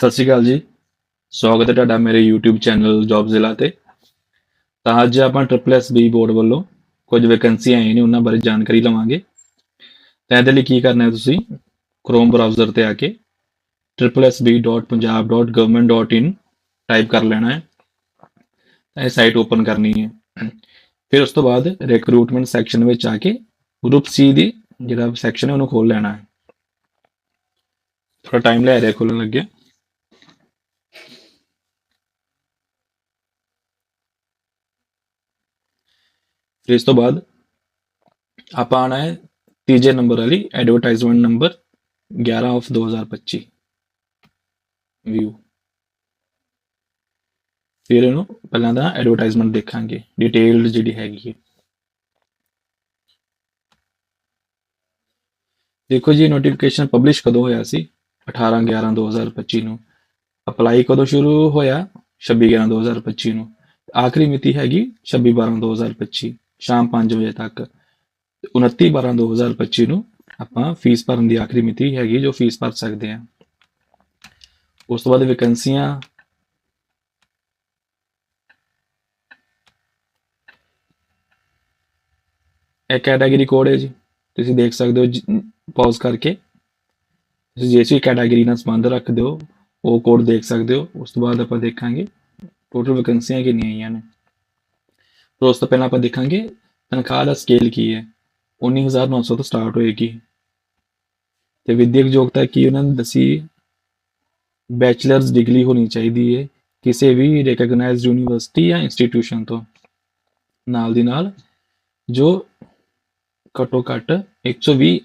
ਸਤਿ ਸ਼੍ਰੀ ਅਕਾਲ ਜੀ। ਸਵਾਗਤ ਹੈ ਤੁਹਾਡਾ ਮੇਰੇ YouTube ਚੈਨਲ ਜੌਬ ਜ਼ਿਲ੍ਹਾ ਤੇ। ਤਾਂ ਅੱਜ ਆਪਾਂ ਟ੍ਰਿਪਲ ਐਸ ਬੀ ਬੋਰਡ ਵੱਲੋਂ ਕੁਝ ਵੈਕੈਂਸੀਆਂ ਆਈਆਂ ਨੇ, ਉਹਨਾਂ ਬਾਰੇ ਜਾਣਕਾਰੀ ਲਵਾਂਗੇ। ਤਾਂ ਇਹਦੇ ਲਈ ਕੀ ਕਰਨਾ ਹੈ ਤੁਸੀਂ? Chrome ਬ੍ਰਾਊਜ਼ਰ ਤੇ ਆ ਕੇ www.punjab.government.in ਟਾਈਪ ਕਰ ਲੈਣਾ ਹੈ। ਤਾਂ ਇਹ ਸਾਈਟ ਓਪਨ ਕਰਨੀ ਹੈ। ਫਿਰ ਉਸ ਤੋਂ ਬਾਅਦ ਰਿਕਰੂਟਮੈਂਟ ਸੈਕਸ਼ਨ ਵਿੱਚ ਆ ਕੇ ਗਰੁੱਪ ਸੀ ਦੀ ਜਿਹੜਾ ਸੈਕਸ਼ਨ ਹੈ, ਉਹਨੂੰ ਖੋਲ ਲੈਣਾ ਹੈ। ਥੋੜਾ ਟਾਈਮ ਲੈ ਰਿਹਾ ਖੋਲਣ ਲੱਗਿਆ। ਇਸ ਤੋਂ ਬਾਅਦ ਆਪਾਂ ਆਣਾ ਹੈ ਤੀਜੇ ਨੰਬਰ ਵਾਲੀ ਐਡਵਰਟਾਈਜ਼ਮੈਂਟ ਨੰਬਰ 11 ਆਫ 2025 ਵਿਊ ਫਿਰ ਇਹਨੂੰ ਪਹਿਲਾਂ ਤਾਂ ਐਡਵਰਟਾਈਜ਼ਮੈਂਟ ਦੇਖਾਂਗੇ ਡਿਟੇਲਡ ਜਿਹੜੀ ਹੈਗੀ ਹੈ। ਦੇਖੋ ਜੀ ਨੋਟੀਫਿਕੇਸ਼ਨ ਪਬਲਿਸ਼ ਕਦੋਂ ਹੋਇਆ ਸੀ? 18 11 2025 ਨੂੰ। ਅਪਲਾਈ ਕਦੋਂ ਸ਼ੁਰੂ ਹੋਇਆ? 26 11 2025 ਨੂੰ। ਆਖਰੀ ਮਿਤੀ ਹੈਗੀ 26 12 2025 ਸ਼ਾਮ 5 ਵਜੇ ਤੱਕ। 29 12 2025 ਨੂੰ ਆਪਾਂ ਫੀਸ ਭਰਨ ਦੀ ਆਖਰੀ ਮਿਤੀ ਹੈਗੀ ਜੋ ਫੀਸ ਭਰ ਸਕਦੇ ਆ ਉਸ ਤੋਂ ਬਾਅਦ ਵੈਕੈਂਸੀਆਂ ਇਹ ਕੈਟਾਗਰੀ ਕੋਡ ਹੈ ਜੀ। ਤੁਸੀਂ ਦੇਖ ਸਕਦੇ ਹੋ ਪੌਜ਼ ਕਰਕੇ। ਤੁਸੀਂ ਜਿਸ ਵੀ ਕੈਟਾਗਰੀ ਨਾਲ ਸੰਬੰਧ ਰੱਖਦੇ ਹੋ ਉਹ ਕੋਡ ਦੇਖ ਸਕਦੇ ਹੋ। ਉਸ ਤੋਂ ਬਾਅਦ ਆਪਾਂ ਦੇਖਾਂਗੇ ਟੋਟਲ ਵੈਕੈਂਸੀਆਂ ਕਿੰਨੀਆਂ ਆਈਆਂ ਨੇ। ਫਿਰ ਉਸ ਤੋਂ ਪਹਿਲਾਂ ਆਪਾਂ ਦੇਖਾਂਗੇ, ਤਨਖਾਹ ਦਾ ਸਕੇਲ ਕੀ ਹੈ? 19900 ਤੋਂ ਸਟਾਰਟ ਹੋਏਗੀ। ਤੇ ਵਿਦਿਅਕ ਯੋਗਤਾ ਕੀ ਉਹਨਾਂ ਨੇ ਦੱਸੀ? ਬੈਚਲਰਸ ਡਿਗਰੀ ਹੋਣੀ ਚਾਹੀਦੀ ਹੈ, ਕਿਸੇ ਵੀ ਰੈਕਗਨਾਈਜ਼ਡ ਯੂਨੀਵਰਸਿਟੀ ਜਾਂ ਇੰਸਟੀਟਿਊਸ਼ਨ ਤੋਂ। ਨਾਲ ਦੀ ਨਾਲ, ਜੋ ਘੱਟੋ ਘੱਟ 120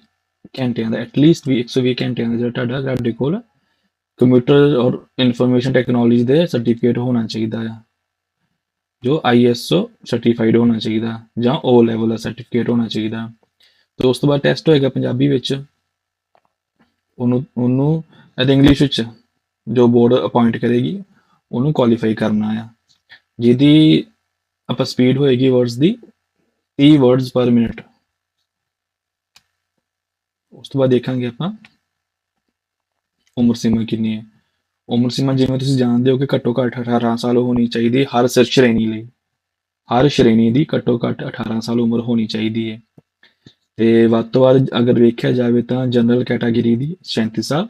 ਘੰਟਿਆਂ ਦਾ ਐਟਲੀਸਟ ਵੀ 120 ਘੰਟਿਆਂ ਦਾ ਜਿਹੜਾ ਤੁਹਾਡਾ ਤੁਹਾਡੇ ਕੋਲ ਕੰਪਿਊਟਰ ਔਰ ਇਨਫੋਰਮੇਸ਼ਨ ਟੈਕਨੋਲੋਜੀ ਦੇ ਸਰਟੀਫਿਕੇਟ ਹੋਣਾ ਚਾਹੀਦਾ ਹੈ ਜੋ ISO ਸਰਟੀਫਾਈਡ ਹੋਣਾ ਚਾਹੀਦਾ ਜਾਂ O ਲੈਵਲ ਦਾ ਸਰਟੀਫਿਕੇਟ ਹੋਣਾ ਚਾਹੀਦਾ। ਤੇ ਉਸ ਤੋਂ ਬਾਅਦ ਟੈਸਟ ਹੋਏਗਾ ਪੰਜਾਬੀ ਵਿੱਚ। ਉਹਨੂੰ ਉਹਨੂੰ ਅਤੇ ਇੰਗਲਿਸ਼ ਵਿੱਚ ਜੋ ਬੋਰਡ ਅਪਾਇੰਟ ਕਰੇਗੀ, ਉਹਨੂੰ ਕੁਆਲੀਫਾਈ ਕਰਨਾ ਆ। ਜਿਹਦੀ ਆਪਾਂ ਸਪੀਡ ਹੋਏਗੀ ਵਰਡਸ ਦੀ 30 ਵਰਡਸ ਪਰ ਮਿੰਟ ਉਸ ਤੋਂ ਬਾਅਦ ਦੇਖਾਂਗੇ ਆਪਾਂ ਉਮਰ ਸੀਮਾ ਕਿੰਨੀ ਹੈ। ਉਮਰ ਸੀਮਾ ਜਿਵੇਂ ਤੁਸੀਂ ਜਾਣਦੇ ਹੋ ਕਿ ਘੱਟੋ ਘੱਟ 18 ਸਾਲ ਹੋਣੀ ਚਾਹੀਦੀ ਹੈ, ਹਰ ਸਿਰ ਸ਼੍ਰੇਣੀ ਲਈ। ਹਰ ਸ਼੍ਰੇਣੀ ਦੀ ਘੱਟੋ ਘੱਟ 18 ਸਾਲ ਉਮਰ ਹੋਣੀ ਚਾਹੀਦੀ ਹੈ। ਤੇ ਵੱਧ ਤੋਂ ਵੱਧ ਅਗਰ ਵੇਖਿਆ ਜਾਵੇ ਤਾਂ ਜਨਰਲ ਕੈਟਾਗਰੀ ਦੀ 37 ਸਾਲ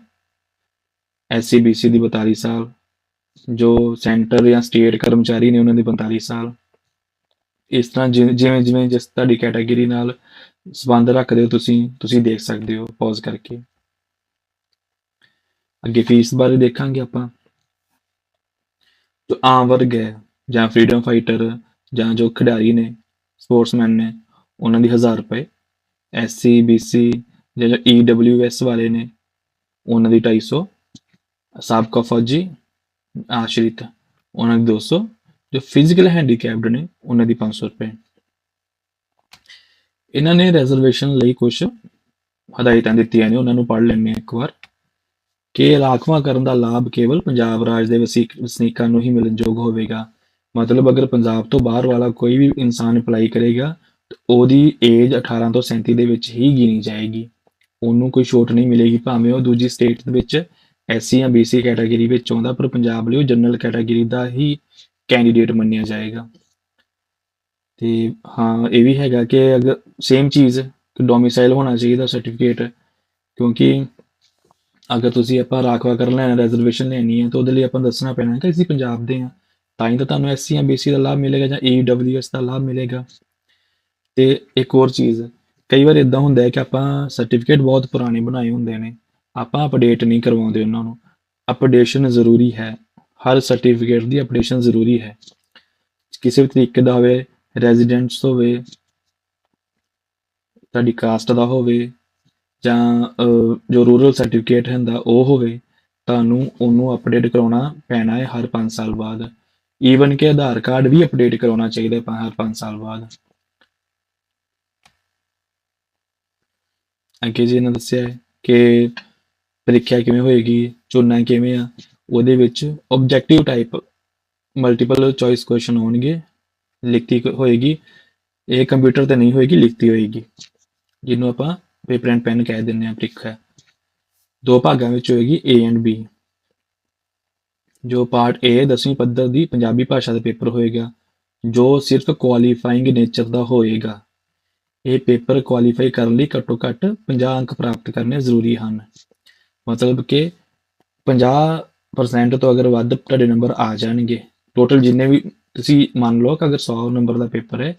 ਐਸਸੀ ਬੀਸੀ ਦੀ 42 ਸਾਲ, ਜੋ ਸੈਂਟਰ ਜਾਂ ਸਟੇਟ ਕਰਮਚਾਰੀ ਨੇ ਉਹਨਾਂ ਦੀ 45 ਸਾਲ। ਇਸ ਤਰ੍ਹਾਂ ਜਿਵੇਂ ਜਿਵੇਂ ਜਿਵੇਂ ਜਿਸ ਤੁਹਾਡੀ ਕੈਟਾਗਰੀ ਨਾਲ ਸੰਬੰਧ ਰੱਖਦੇ ਹੋ ਤੁਸੀਂ ਤੁਸੀਂ ਦੇਖ ਸਕਦੇ ਹੋ ਪੌਜ਼ ਕਰਕੇ। ਅੱਗੇ ਫੀਸ ਬਾਰੇ ਦੇਖਾਂਗੇ ਆਪਾਂ। ਜੋ ਆਮ ਵਰਗ ਹੈ, ਜਾਂ ਫਰੀडम ਫਾਈਟਰ ਜਾਂ ਜੋ ਖਿਡਾਰੀ ਨੇ ਸਪੋਰਟਸਮੈਨ ਨੇ, ਉਹਨਾਂ ਦੀ 1000 ਰੁਪਏ। ਐਸਸੀ ਬੀਸੀ ਜਾਂ ਜੋ ਈਡਬਲਯੂਐਸ ਵਾਲੇ ਨੇ, ਉਹਨਾਂ ਦੀ 250 ਸਾਬਕਾ ਫੌਜੀ, ਆਸ਼ਰਿਤ, ਉਹਨਾਂ ਦੀ 200 ਜੋ ਫਿਜ਼ੀਕਲ ਹੈਂਡੀਕੈਪਡ ਨੇ, ਉਹਨਾਂ ਦੀ 500 ਰੁਪਏ। ਇਹਨਾਂ ਨੇ ਰਿਜ਼ਰਵੇਸ਼ਨ ਲਈ ਕੁਝ ਹਦਾਇਤਾਂ ਦਿੱਤੀਆਂ ਨੇ, ਉਹਨਾਂ ਨੂੰ ਪੜ੍ਹ ਲੈਣੇ ਇੱਕ ਵਾਰ। ਕਿ ਰਾਖਵਾਂ ਕਰਨ ਦਾ ਲਾਭ ਕੇਵਲ ਪੰਜਾਬ ਰਾਜ ਦੇ ਵਸੀਕ ਵਸਨੀਕਾਂ ਨੂੰ ਹੀ ਮਿਲਣਯੋਗ ਹੋਵੇਗਾ। ਮਤਲਬ ਅਗਰ ਪੰਜਾਬ ਤੋਂ ਬਾਹਰ ਵਾਲਾ ਕੋਈ ਵੀ ਇਨਸਾਨ ਅਪਲਾਈ ਕਰੇਗਾ, ਤਾਂ ਉਹਦੀ ਏਜ 18 ਤੋਂ 37 ਦੇ ਵਿੱਚ ਹੀ ਗਿਣੀ ਜਾਏਗੀ। ਉਹਨੂੰ ਕੋਈ ਛੋਟ ਨਹੀਂ ਮਿਲੇਗੀ, ਭਾਵੇਂ ਉਹ ਦੂਜੀ ਸਟੇਟ ਦੇ ਵਿੱਚ ਐਸਸੀ ਜਾਂ ਬੀਸੀ ਕੈਟਾਗਰੀ ਵਿੱਚ ਆਉਂਦਾ, ਪਰ ਪੰਜਾਬ ਲਈ ਉਹ ਜਨਰਲ ਕੈਟਾਗਰੀ ਦਾ ਹੀ ਕੈਂਡੀਡੇਟ ਮੰਨਿਆ ਜਾਏਗਾ। ਤੇ ਹਾਂ, ਇਹ ਵੀ ਹੈਗਾ ਕਿ ਅਗਰ ਸੇਮ ਚੀਜ਼, ਕਿ ਡੋਮਿਸਾਈਲ ਹੋਣਾ ਚਾਹੀਦਾ ਸਰਟੀਫਿਕੇਟ ਕਿਉਂਕਿ ਅਗਰ ਤੁਸੀਂ ਆਪਾਂ ਰਾਖਵਾ ਕਰਨ ਲੈਣਾ ਰਿਜ਼ਰਵੇਸ਼ਨ ਲੈਣੀ ਹੈ ਤਾਂ ਉਹਦੇ ਲਈ ਆਪਾਂ ਦੱਸਣਾ ਪੈਣਾ ਕਿ ਅਸੀਂ ਪੰਜਾਬ ਦੇ ਹਾਂ, ਤਾਂ ਹੀ ਤਾਂ ਤੁਹਾਨੂੰ ਐਸਸੀ ਜਾਂ ਬੀਸੀ ਦਾ ਲਾਭ ਮਿਲੇਗਾ ਜਾਂ ਈਡਬਲਯੂਐਸ ਦਾ ਲਾਭ ਮਿਲੇਗਾ। ਤੇ ਇੱਕ ਹੋਰ ਚੀਜ਼, ਕਈ ਵਾਰ ਇਦਾਂ ਹੁੰਦਾ ਹੈ ਕਿ ਆਪਾਂ ਸਰਟੀਫਿਕੇਟ ਬਹੁਤ ਪੁਰਾਣੇ ਬਣਾਏ ਹੁੰਦੇ ਨੇ, ਆਪਾਂ ਅਪਡੇਟ ਨਹੀਂ ਕਰਵਾਉਂਦੇ ਉਹਨਾਂ ਨੂੰ। ਅਪਡੇਸ਼ਨ ਜ਼ਰੂਰੀ ਹੈ, ਹਰ ਸਰਟੀਫਿਕੇਟ ਦੀ ਅਪਡੇਸ਼ਨ ਜ਼ਰੂਰੀ ਹੈ। ਕਿਸੇ ਵੀ ਤਰੀਕੇ ਦਾ ਹੋਵੇ ਰੈਜ਼ੀਡੈਂਟਸ ਹੋਵੇ, ਤੁਹਾਡੀ ਕਾਸਟ ਦਾ ਹੋਵੇ ਜਾਂ ਜੋ ਰੂਰਲ ਸਰਟੀਫਿਕੇਟ ਹੁੰਦਾ, ਉਹ ਹੋਵੇ, ਤੁਹਾਨੂੰ ਉਹਨੂੰ ਅਪਡੇਟ ਕਰਾਉਣਾ ਪੈਣਾ ਹੈ ਹਰ 5 ਸਾਲ ਬਾਅਦ। ਈਵਨ ਕਿ ਆਧਾਰ ਕਾਰਡ ਵੀ ਅਪਡੇਟ ਕਰਾਉਣਾ ਚਾਹੀਦਾ ਹੈ ਹਰ 5 ਸਾਲ ਬਾਅਦ। ਅੱਗੇ ਜੀ ਇਹਨਾਂ ਦੱਸਿਆ ਹੈ ਕਿ ਪ੍ਰੀਖਿਆ ਕਿਵੇਂ ਹੋਏਗੀ ਚੁਣਨਾ ਕਿਵੇਂ ਆ, ਉਹਦੇ ਵਿੱਚ objective type multiple choice question ਹੋਣਗੇ, ਲਿਖਤੀ ਹੋਏਗੀ। ਇਹ ਕੰਪਿਊਟਰ ਤੇ ਨਹੀਂ ਹੋਏਗੀ, ਲਿਖਤੀ ਹੋਏਗੀ। ਜਿਹਨੂੰ ਆਪਾਂ ਪੇਪਰ ਐਂਡ ਪੈਨ ਕਹਿ ਦਿੰਦੇ ਆ ਪ੍ਰੀਖਿਆ ਦੋ ਭਾਗਾਂ ਵਿੱਚ ਹੋਏਗੀ A ਐਂਡ B ਜੋ ਪਾਰਟ A 10ਵੀਂ ਪੱਧਰ ਦੀ ਪੰਜਾਬੀ ਭਾਸ਼ਾ ਦਾ ਪੇਪਰ ਹੋਏਗਾ, ਜੋ ਸਿਰਫ ਕੁਆਲੀਫਾਈਂਗ ਨੇਚਰ ਦਾ ਹੋਏਗਾ। ਇਹ ਪੇਪਰ ਕੁਆਲੀਫਾਈ ਕਰਨ ਲਈ ਘੱਟੋ ਘੱਟ 50 ਅੰਕ ਪ੍ਰਾਪਤ ਕਰਨੇ ਜ਼ਰੂਰੀ ਹਨ। ਮਤਲਬ ਕਿ 50% ਤੋਂ ਅਗਰ ਵੱਧ ਤੁਹਾਡੇ ਨੰਬਰ ਆ ਜਾਣਗੇ। ਟੋਟਲ ਜਿੰਨੇ ਵੀ ਤੁਸੀਂ ਮੰਨ ਲਓ ਕਿ ਅਗਰ 100 ਨੰਬਰ ਦਾ ਪੇਪਰ ਹੈ,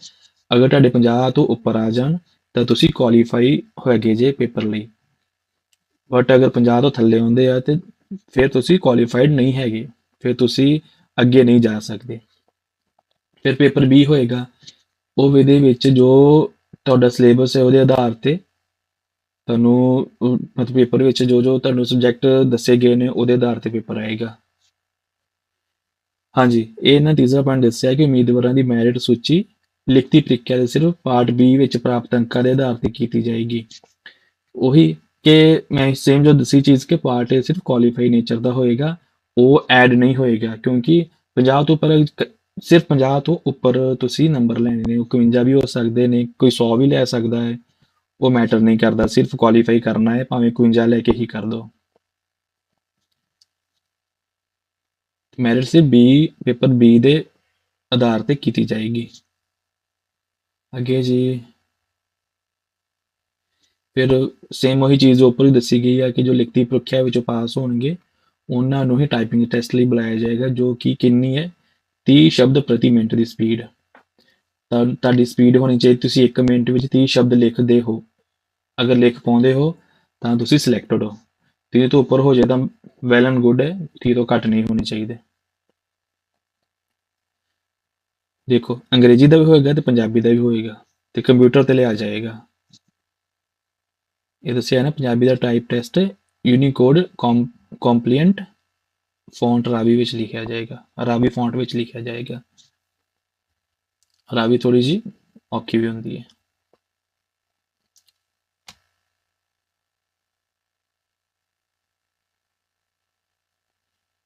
ਅਗਰ ਤੁਹਾਡੇ 50 ਤੋਂ ਉੱਪਰ ਆ ਜਾਣ ਤਾਂ ਤੁਸੀਂ ਕੁਆਲੀਫਾਈ ਹੋਏਗੇ ਜੇ ਪੇਪਰ ਲਈ। ਬਟ ਅਗਰ 50 ਤੋਂ ਥੱਲੇ ਆਉਂਦੇ ਆ ਤੇ ਫਿਰ ਤੁਸੀਂ ਕੁਆਲੀਫਾਈਡ ਨਹੀਂ ਹੈਗੇ। ਫਿਰ ਤੁਸੀਂ ਅੱਗੇ ਨਹੀਂ ਜਾ ਸਕਦੇ। ਫਿਰ ਪੇਪਰ B ਹੋਏਗਾ। ਉਹ ਵਿਦੇ ਵਿੱਚ ਜੋ ਤੁਹਾਡਾ ਸਿਲੇਬਸ ਹੈ ਉਹਦੇ ਆਧਾਰ ਤੇ ਤੁਹਾਨੂੰ ਮਤਲਬ ਪੇਪਰ ਵਿੱਚ ਜੋ ਜੋ ਤੁਹਾਨੂੰ ਸਬਜੈਕਟ ਦੱਸੇ ਗਏ ਨੇ ਉਹਦੇ ਆਧਾਰ ਤੇ ਪੇਪਰ ਆਏਗਾ। ਹਾਂਜੀ, ਇਹ ਇਹਨਾਂ ਤੀਸਰਾ ਪੁਆਇੰਟ ਦੱਸਿਆ ਕਿ ਉਮੀਦਵਾਰਾਂ ਦੀ ਮੈਰਿਟ ਸੂਚੀ ਲਿਖਤੀ ਪ੍ਰੀਖਿਆ ਦੇ ਸਿਰਫ ਪਾਰਟ B ਵਿੱਚ ਪ੍ਰਾਪਤ ਅੰਕਾਂ ਦੇ ਆਧਾਰ ਤੇ ਕੀਤੀ ਜਾਏਗੀ। ਉਹੀ ਕਿ ਮੈਂ ਸੇਮ ਜੋ ਦੂਸਰੀ ਚੀਜ਼ ਕਿ ਪਾਰਟ A ਸਿਰਫ ਕੁਆਲੀਫਾਈ ਨੇਚਰ ਦਾ ਹੋਏਗਾ, ਉਹ ਐਡ ਨਹੀਂ ਹੋਏਗਾ, ਕਿਉਂਕਿ 50 ਤੋਂ ਉੱਪਰ ਸਿਰਫ 50 ਤੋਂ ਉੱਪਰ ਤੁਸੀਂ ਨੰਬਰ ਲੈਣੇ ਨੇ, ਉਹ 51 ਵੀ ਹੋ ਸਕਦੇ ਨੇ, ਕੋਈ 100 ਵੀ ਲੈ ਸਕਦਾ ਹੈ, ਉਹ ਮੈਟਰ ਨਹੀਂ ਕਰਦਾ, ਸਿਰਫ ਕੁਆਲੀਫਾਈ ਕਰਨਾ ਹੈ, ਭਾਵੇਂ 51 ਲੈ ਕੇ ਹੀ ਕਰ ਦੋ। ਮੈਰਿਟ ਸਿਰਫ B, ਪੇਪਰ B ਦੇ ਆਧਾਰ ਤੇ ਕੀਤੀ ਜਾਏਗੀ। ਅੱਗੇ ਜੀ। ਫਿਰ ਸੇਮ ਉਹੀ ਚੀਜ਼ ਉੱਪਰ ਹੀ ਦੱਸੀ ਗਈ ਹੈ ਕਿ ਜੋ ਲਿਖਤੀ ਪ੍ਰੀਖਿਆ ਵਿੱਚੋਂ ਪਾਸ ਹੋਣਗੇ, ਉਹਨਾਂ ਨੂੰ ਹੀ ਟਾਈਪਿੰਗ ਟੈਸਟ ਲਈ ਬੁਲਾਇਆ ਜਾਏਗਾ, ਜੋ ਕਿ ਕਿੰਨੀ ਹੈ? 30 ਸ਼ਬਦ ਪ੍ਰਤੀ ਮਿੰਟ ਦੀ ਸਪੀਡ ਤਾਂ ਤੁਹਾਡੀ ਸਪੀਡ ਹੋਣੀ ਚਾਹੀਦੀ, ਤੁਸੀਂ 1 ਮਿੰਟ ਵਿੱਚ 30 ਸ਼ਬਦ ਲਿਖਦੇ ਹੋ। ਅਗਰ ਲਿਖ ਪਾਉਂਦੇ ਹੋ, ਤਾਂ ਤੁਸੀਂ ਸਿਲੈਕਟਡ ਹੋ। 30 ਤੋਂ ਉੱਪਰ ਹੋ ਜਾਏ ਤਾਂ ਵੈਲ ਐਂਡ ਗੁੱਡ ਹੈ 30 ਤੋਂ ਘੱਟ ਨਹੀਂ ਹੋਣੇ ਚਾਹੀਦੇ। ਦੇਖੋ ਅੰਗਰੇਜ਼ੀ ਦਾ ਵੀ ਹੋਏਗਾ ਤੇ ਪੰਜਾਬੀ ਦਾ ਵੀ ਹੋਏਗਾ ਤੇ ਕੰਪਿਊਟਰ ਤੇ ਲਿਆ ਜਾਏਗਾ ਇਹ ਦੱਸਿਆ ਨਾ ਪੰਜਾਬੀ ਦਾ type test unicode compliant font Raavi ਵਿੱਚ ਲਿਖਿਆ ਜਾਏਗਾ ਰਾਵੀ ਫੌਂਟ ਵਿੱਚ ਲਿਖਿਆ ਜਾਏਗਾ ਰਾਵੀ ਥੋੜੀ ਜੀ ਔਖੀ ਵੀ ਹੁੰਦੀ ਹੈ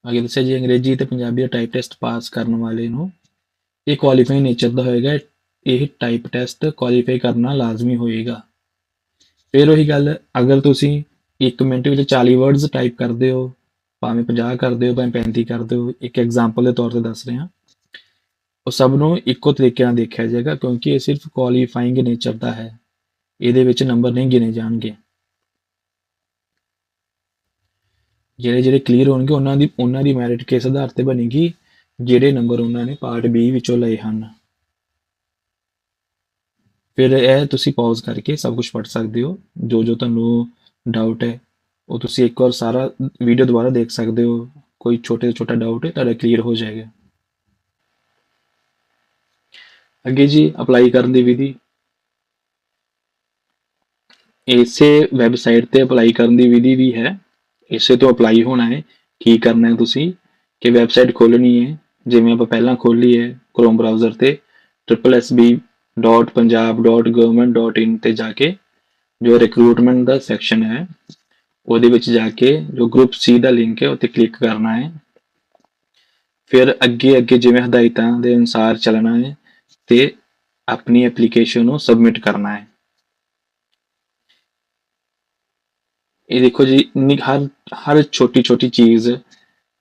ਅੱਗੇ ਦੱਸਿਆ ਜੀ ਅੰਗਰੇਜ਼ੀ ਤੇ ਪੰਜਾਬੀ ਦਾ ਟਾਈਪ ਟੈਸਟ ਪਾਸ ਕਰਨ ਵਾਲੇ ਨੂੰ ਇਹ ਕੁਆਲੀਫਾਈ ਨੇਚਰ ਦਾ ਹੋਏਗਾ, ਇਹ ਟਾਈਪ ਟੈਸਟ ਕੁਆਲੀਫਾਈ ਕਰਨਾ ਲਾਜ਼ਮੀ ਹੋਏਗਾ। ਫਿਰ ਉਹੀ ਗੱਲ, ਅਗਰ ਤੁਸੀਂ 1 ਮਿੰਟ ਵਿੱਚ 40 ਵਰਡਸ ਟਾਈਪ ਕਰਦੇ ਹੋ, ਭਾਵੇਂ 50 ਕਰਦੇ ਹੋ, ਭਾਵੇਂ 35 ਕਰਦੇ ਹੋ, ਇੱਕ ਐਗਜ਼ਾਮਪਲ ਦੇ ਤੌਰ ਤੇ ਦੱਸ ਰਹੇ। ਹਾਂ ਉਹ ਸਭ ਨੂੰ ਇੱਕੋ ਤਰੀਕੇ ਨਾਲ ਦੇਖਿਆ ਜਾਏਗਾ, ਕਿਉਂਕਿ ਇਹ ਸਿਰਫ ਕੁਆਲੀਫਾਈਂਗ ਨੇਚਰ ਦਾ ਹੈ। ਇਹਦੇ ਵਿੱਚ ਨੰਬਰ ਨਹੀਂ ਗਿਣੇ ਜਾਣਗੇ। ਜਿਹੜੇ ਜਿਹੜੇ ਕਲੀਅਰ ਹੋਣਗੇ, ਉਹਨਾਂ ਦੀ ਉਹਨਾਂ ਦੀ ਮੈਰਿਟ ਕਿਸ ਆਧਾਰ ਤੇ ਬਣੇਗੀ? ਜਿਹੜੇ ਨੰਬਰ ਉਹਨਾਂ ਨੇ ਪਾਰਟ B ਵਿੱਚੋਂ ਲਏ ਹਨ। ਫਿਰ ਇਹ ਤੁਸੀਂ ਪਾਜ਼ ਕਰਕੇ ਸਭ ਕੁਝ ਪੜ੍ਹ ਸਕਦੇ ਹੋ। ਜੋ ਜੋ ਤੁਹਾਨੂੰ ਡਾਊਟ ਹੈ, ਉਹ ਤੁਸੀਂ ਇੱਕ ਵਾਰ ਸਾਰਾ ਵੀਡੀਓ ਦੁਬਾਰਾ ਦੇਖ ਸਕਦੇ ਹੋ। ਕੋਈ ਛੋਟੇ ਛੋਟਾ ਡਾਊਟ ਹੈ, ਤੁਹਾਡਾ ਕਲੀਅਰ ਹੋ ਜਾਏਗਾ। ਅੱਗੇ ਜੀ ਅਪਲਾਈ ਕਰਨ ਦੀ ਵਿਧੀ। ਇਸੇ ਵੈਬਸਾਈਟ ਤੇ ਅਪਲਾਈ ਕਰਨ ਦੀ ਵਿਧੀ ਵੀ ਹੈ। ਇਸੇ ਤੋਂ ਅਪਲਾਈ ਹੋਣਾ ਹੈ। ਕੀ ਕਰਨਾ ਹੈ ਤੁਸੀਂ? ਕਿ ਵੈਬਸਾਈਟ ਖੋਲਣੀ ਹੈ। ਜਿਵੇਂ ਆਪਾਂ ਪਹਿਲਾਂ ਖੋਲੀ ਹੈ ਕ੍ਰੋਮ ਬ੍ਰਾਊਜ਼ਰ ਤੇ sssb.punjab.government.in ਤੇ ਜਾ ਕੇ ਜੋ ਰਿਕਰੂਟਮੈਂਟ ਦਾ ਸੈਕਸ਼ਨ ਹੈ, ਉਹਦੇ ਵਿੱਚ ਜਾ ਕੇ ਜੋ ਗਰੁੱਪ ਸੀ ਦਾ ਲਿੰਕ ਹੈ, ਉੱਤੇ ਕਲਿੱਕ ਕਰਨਾ ਹੈ। ਫਿਰ ਅੱਗੇ ਅੱਗੇ ਜਿਵੇਂ ਹਦਾਇਤਾਂ ਦੇ ਅਨੁਸਾਰ ਚੱਲਣਾ ਹੈ ਤੇ ਆਪਣੀ ਐਪਲੀਕੇਸ਼ਨ ਨੂੰ ਸਬਮਿਟ ਕਰਨਾ ਹੈ। ਇਹ ਦੇਖੋ ਜੀ ਹਰ ਹਰ ਛੋਟੀ ਛੋਟੀ ਚੀਜ਼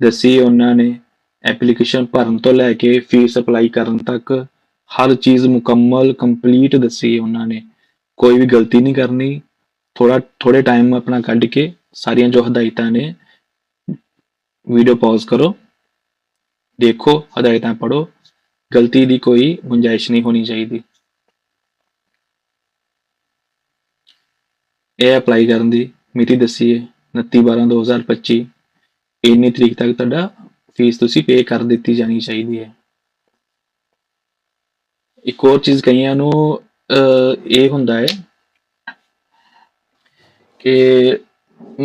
ਦੱਸੀ ਉਹਨਾਂ ਨੇ। ਐਪਲੀਕੇਸ਼ਨ ਭਰਨ ਤੋਂ ਲੈ ਕੇ ਫੀਸ ਅਪਲਾਈ ਕਰਨ ਤੱਕ ਹਰ ਚੀਜ਼ ਮੁਕੰਮਲ, ਕੰਪਲੀਟ ਦੱਸੀ ਹੈ ਉਹਨਾਂ ਨੇ। ਕੋਈ ਵੀ ਗਲਤੀ ਨਹੀਂ ਕਰਨੀ। ਥੋੜਾ ਥੋੜੇ ਟਾਈਮ ਆਪਣਾ ਕੱਢ ਕੇ ਸਾਰੀਆਂ ਜੋ ਹਦਾਇਤਾਂ ਨੇ ਵੀਡੀਓ ਪਾਜ਼ ਕਰੋ। ਦੇਖੋ, ਹਦਾਇਤਾਂ ਪੜੋ ਗਲਤੀ ਦੀ ਕੋਈ ਗੁੰਜਾਇਸ਼ ਨਹੀਂ ਹੋਣੀ ਚਾਹੀਦੀ। ਇਹ ਅਪਲਾਈ ਕਰਨ ਦੀ ਮਿਤੀ ਦੱਸੀ ਹੈ 29/12/2025 ਇੰਨੀ ਤਰੀਕ ਤੱਕ ਤੁਹਾਡਾ ਫੀਸ ਤੁਸੀਂ ਪੇ ਕਰ ਦਿੱਤੀ ਜਾਣੀ ਚਾਹੀਦੀ ਹੈ। ਇੱਕ ਹੋਰ ਚੀਜ਼ ਕਈਆਂ ਨੂੰ ਇਹ ਹੁੰਦਾ ਹੈ ਕਿ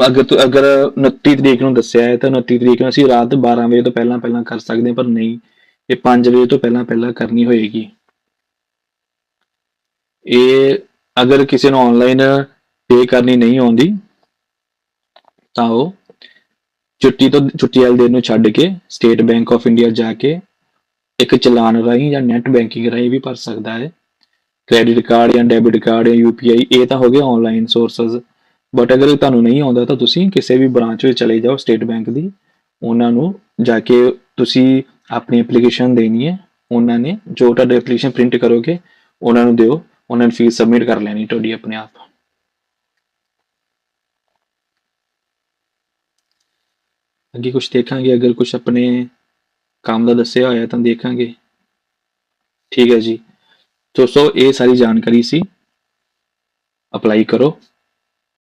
ਅਗਰ ਤੁ- ਅਗਰ 29 ਤਰੀਕ ਨੂੰ ਦੱਸਿਆ ਹੈ ਤਾਂ 29 ਤਰੀਕ ਨੂੰ ਅਸੀਂ ਰਾਤ 12 ਵਜੇ ਤੋਂ ਪਹਿਲਾਂ ਪਹਿਲਾਂ ਕਰ ਸਕਦੇ ਹਾਂ, ਪਰ ਨਹੀਂ, ਇਹ 5 ਵਜੇ ਤੋਂ ਪਹਿਲਾਂ ਪਹਿਲਾਂ ਕਰਨੀ ਹੋਏਗੀ। ਇਹ ਅਗਰ ਕਿਸੇ ਨੂੰ ਆਨਲਾਈਨ ਪੇ ਕਰਨੀ ਨਹੀਂ ਆਉਂਦੀ, ਤਾਂ ਉਹ ਛੁੱਟੀ ਤੋਂ ਛੁੱਟੀ ਵਾਲੇ ਦਿਨ ਨੂੰ ਛੱਡ ਕੇ ਸਟੇਟ ਬੈਂਕ ਆਫ ਇੰਡੀਆ ਜਾ ਕੇ ਇੱਕ ਚਲਾਨ ਰਾਹੀਂ ਜਾਂ ਨੈਟ ਬੈਂਕਿੰਗ ਰਾਹੀਂ ਵੀ ਭਰ ਸਕਦਾ ਹੈ। ਕ੍ਰੈਡਿਟ ਕਾਰਡ ਜਾਂ ਡੈਬਿਟ ਕਾਰਡ ਜਾਂ ਯੂਪੀਆਈ ਇਹ ਤਾਂ ਹੋ ਗਏ ਆਨਲਾਈਨ ਸੋਰਸਸ ਬਟ ਅਗਰ ਤੁਹਾਨੂੰ ਨਹੀਂ ਆਉਂਦਾ ਤਾਂ ਤੁਸੀਂ ਕਿਸੇ ਵੀ ਬ੍ਰਾਂਚ ਵਿੱਚ ਚਲੇ ਜਾਓ ਸਟੇਟ ਬੈਂਕ ਦੀ। ਉਹਨਾਂ ਨੂੰ ਜਾ ਕੇ ਤੁਸੀਂ ਆਪਣੀ ਐਪਲੀਕੇਸ਼ਨ ਦੇਣੀ ਹੈ। ਉਹਨਾਂ ਨੇ ਜੋ ਤੁਹਾਡੀ ਐਪਲੀਕੇਸ਼ਨ ਪ੍ਰਿੰਟ ਕਰੋਗੇ, ਉਹਨਾਂ ਨੂੰ ਦਿਓ। ਉਹਨਾਂ ਨੇ ਫੀਸ ਸਬਮਿਟ ਕਰ ਲੈਣੀ ਤੁਹਾਡੀ ਆਪਣੇ ਆਪ। ਅੱਗੇ ਕੁਝ ਦੇਖਾਂਗੇ, ਅਗਰ ਕੁਝ ਆਪਣੇ ਕੰਮ ਦਾ ਦੱਸਿਆ ਹੋਇਆ ਤਾਂ ਦੇਖਾਂਗੇ। ਠੀਕ ਹੈ ਜੀ। ਦੋਸਤੋ, ਇਹ ਸਾਰੀ ਜਾਣਕਾਰੀ ਸੀ। ਅਪਲਾਈ ਕਰੋ।